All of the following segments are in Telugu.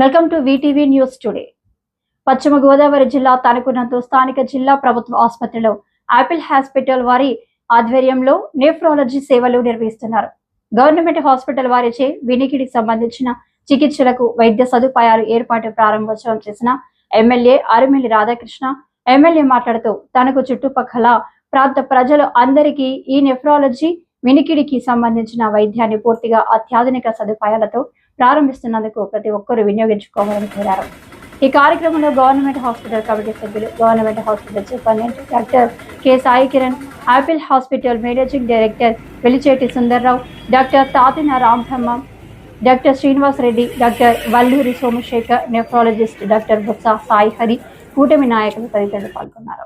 Welcome to VTV news today. Paschima Godavari జిల్లా తనకునందు స్థానిక జిల్లా ప్రభుత్వ ఆసుపత్రిలో ఆపిల్ హాస్పిటల్ వారి ఆధ్వర్యంలో నెఫ్రాలజీ సేవలు నిర్వహిస్తున్నారు. గవర్నమెంట్ హాస్పిటల్ వారిచే వినికిడికి సంబంధించిన చికిత్సలకు వైద్య సదుపాయాలు ఏర్పాటు ప్రారంభోత్సవం చేసిన ఎమ్మెల్యే అరిమిల్లి రాధాకృష్ణ ఎమ్మెల్యే మాట్లాడుతూ తనకు చుట్టుపక్కల ప్రాంత ప్రజలు అందరికీ ఈ నెఫ్రాలజీ వినికిడికి సంబంధించిన వైద్యాన్ని పూర్తిగా అత్యాధునిక సదుపాయాలతో ప్రారంభిస్తున్నందుకు ప్రతి ఒక్కరూ వినియోగించుకోవాలని కోరారు. ఈ కార్యక్రమంలో గవర్నమెంట్ హాస్పిటల్ కమిటీ సభ్యులు government hospital superintendent doctor K. Sai Kiran Apple hospital managing director Velicheti Sundarrao doctor Tatina Rambrahma doctor Srinivas Reddy doctor Valluri Somasekhar nephrologist doctor Botsa Sai Hari కూటమి నాయకులు తదితరులు పాల్గొన్నారు.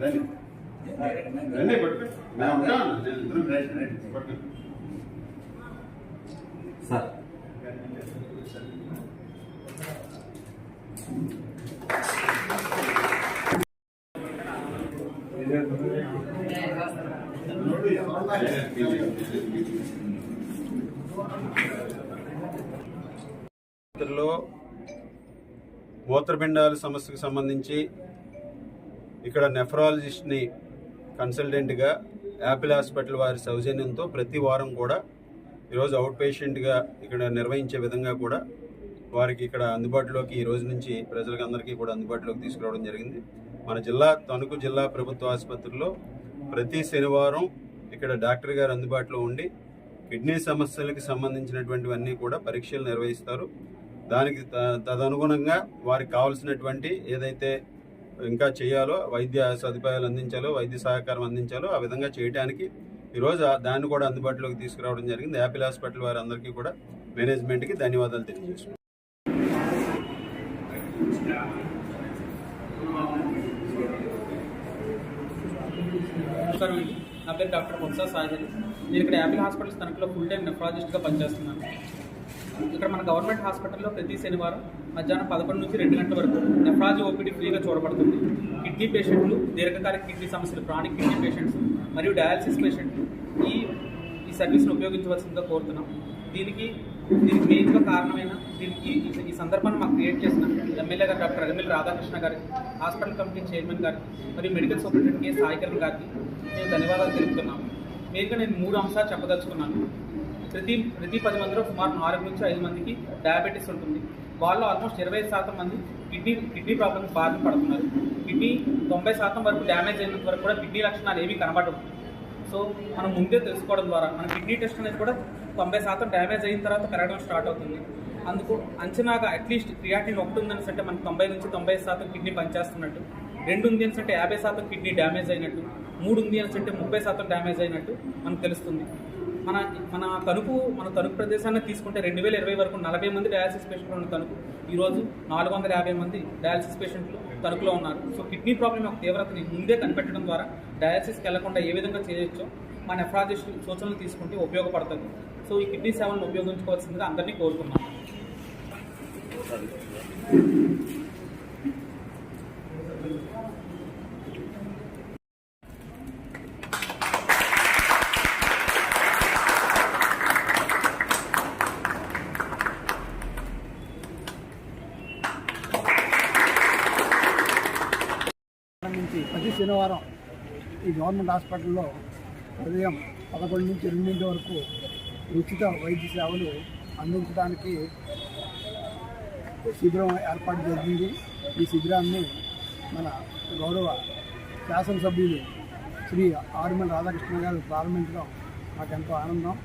రండి రండి పట్టుకో నేను ఉంటాను నేను ఇద్దరం రండి పట్టుకో సార్. లో మూత్రపిండాల సమస్యకు సంబంధించి ఇక్కడ నెఫ్రాలజిస్ట్ని కన్సల్టెంట్గా యాపిల్ హాస్పిటల్ వారి సౌజన్యంతో ప్రతి వారం కూడా ఈరోజు అవుట్ పేషెంట్గా ఇక్కడ నిర్వహించే విధంగా కూడా వారికి ఇక్కడ అందుబాటులోకి ఈ రోజు నుంచి ప్రజలకు అందరికీ కూడా అందుబాటులోకి తీసుకురావడం జరిగింది. మన జిల్లా తణుకు జిల్లా ప్రభుత్వ ఆసుపత్రిలో ప్రతి శనివారం ఇక్కడ డాక్టర్ గారు అందుబాటులో ఉండి కిడ్నీ సమస్యలకు సంబంధించినటువంటివన్నీ కూడా పరీక్షలు నిర్వహిస్తారు. దానికి త- తదనుగుణంగా వారికి కావాల్సినటువంటి ఏదైతే ఇంకా చేయాలో వైద్య సదుపాయాలు అందించాలో వైద్య సహకారం అందించాలో ఆ విధంగా చేయడానికి ఈరోజు దాన్ని కూడా అందుబాటులోకి తీసుకురావడం జరిగింది. యాపిల్ హాస్పిటల్ వారి అందరికీ కూడా మేనేజ్మెంట్కి ధన్యవాదాలు తెలియజేస్తున్నాను సార్ నా పేరు డాక్టర్ బొత్స సాహిల్ నేను ఇక్కడ యాపిల్ హాస్పిటల్స్ తనకులో ఫుల్ టైం నెఫ్రాలజిస్ట్గా పనిచేస్తున్నాను. ఇక్కడ మన గవర్నమెంట్ హాస్పిటల్లో ప్రతి శనివారం మధ్యాహ్నం పదకొండు నుంచి రెండు గంటల వరకు నెఫ్రాలజీ ఓపీడీ ఫ్రీగా చూడబడుతుంది. కిడ్నీ పేషెంట్లు దీర్ఘకాలిక కిడ్నీ సమస్యలు క్రానిక్ కిడ్నీ పేషెంట్స్ మరియు డయాలసిస్ పేషెంట్లు ఈ ఈ సర్వీస్ను ఉపయోగించవలసిందిగా కోరుతున్నాం. దీనికి దీనికి కారణమైన దీనికి ఈ- సందర్భాన్ని మాకు క్రియేట్ చేసిన ఎమ్మెల్యే గారు డాక్టర్ ఎమ్మెల్యే రాధాకృష్ణ గారికి హాస్పిటల్ కమిటీ చైర్మన్ గారికి మరియు మెడికల్ సూపరింటెండెంట్ కె. సాయికరణ్ గారికి నేను ధన్యవాదాలు తెలుపుతున్నాము. మెయిన్గా నేను మూడు అంశాలు చెప్పదలుచుకున్నాను. ప్రతి ప్రతి పది మందిలో సుమారు నాలుగు నుంచి ఐదు మందికి డయాబెటీస్ ఉంటుంది. వాళ్ళు ఆల్మోస్ట్ ఇరవై శాతం మంది కిడ్నీ కిడ్నీ ప్రాబ్లమ్స్ బాధ పడుతున్నారు. కిడ్నీ తొంభై శాతం వరకు డ్యామేజ్ అయినంత వరకు కూడా కిడ్నీ లక్షణాలు ఏమీ కనబడవు. సో మనం ముందే తెలుసుకోవడం ద్వారా మన కిడ్నీ టెస్ట్ అనేది కూడా తొంభై శాతం డ్యామేజ్ అయిన తర్వాత పెరగడం స్టార్ట్ అవుతుంది. అందుకు అంచనాగా అట్లీస్ట్ క్రియాటిన్ ఒకటి ఉందని అంటే మనకు తొంభై నుంచి తొంభై శాతం కిడ్నీ పనిచేస్తున్నట్టు. రెండు ఉంది అని అంటే యాభై శాతం కిడ్నీ డ్యామేజ్ అయినట్టు. మూడు ఉంది అని అంటే ముప్పై శాతం డ్యామేజ్ అయినట్టు మనకు తెలుస్తుంది. మన మన తణుకు మన తణుకు ప్రదేశాన్ని తీసుకుంటే రెండు వేల ఇరవై వరకు నలభై మంది డయాలసిస్ పేషెంట్లు ఉన్న తణుకు. ఈరోజు నాలుగు వందల యాభై మంది డయాలసిస్ పేషెంట్లు తణుకులో ఉన్నారు. సో కిడ్నీ ప్రాబ్లం యొక్క తీవ్రతని ముందే కనిపెట్టడం ద్వారా డయాలసిస్కి వెళ్ళకుండా ఏ విధంగా చేయొచ్చో మన నెఫ్రాలజిస్ట్ సూచనలు తీసుకుంటే ఉపయోగపడుతుంది. సో ఈ కిడ్నీ సేవలను ఉపయోగించుకోవాల్సిందిగా అందరినీ కోరుతున్నాం నుంచి ప్రతి శనివారం ఈ గవర్నమెంట్ హాస్పిటల్లో ఉదయం పదకొండు నుంచి రెండింటి వరకు ఉచిత వైద్య సేవలు అందించడానికి శిబిరం ఏర్పాటు జరిగింది. ఈ శిబిరాన్ని మన గౌరవ శాసనసభ్యులు శ్రీ ఆరుమల్ రాధాకృష్ణ గారు ప్రారంభించడం నాకు ఎంతో ఆనందం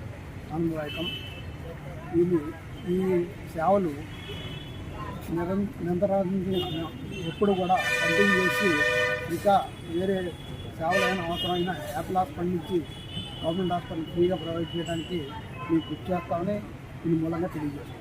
ఆనందదాయకం. ఇది ఈ సేవలు నిరం నిరంతరానికి ఎప్పుడు కూడా కంటిన్యూ చేసి ఇంకా వేరే సేవలైన అవసరమైన యాపిల్ హాస్పిటల్ నుంచి గవర్నమెంట్ హాస్పిటల్ ఫ్రీగా ప్రొవైడ్ చేయడానికి మీకు కృషి చేస్తామని దీని మూలంగా తెలియజేస్తాం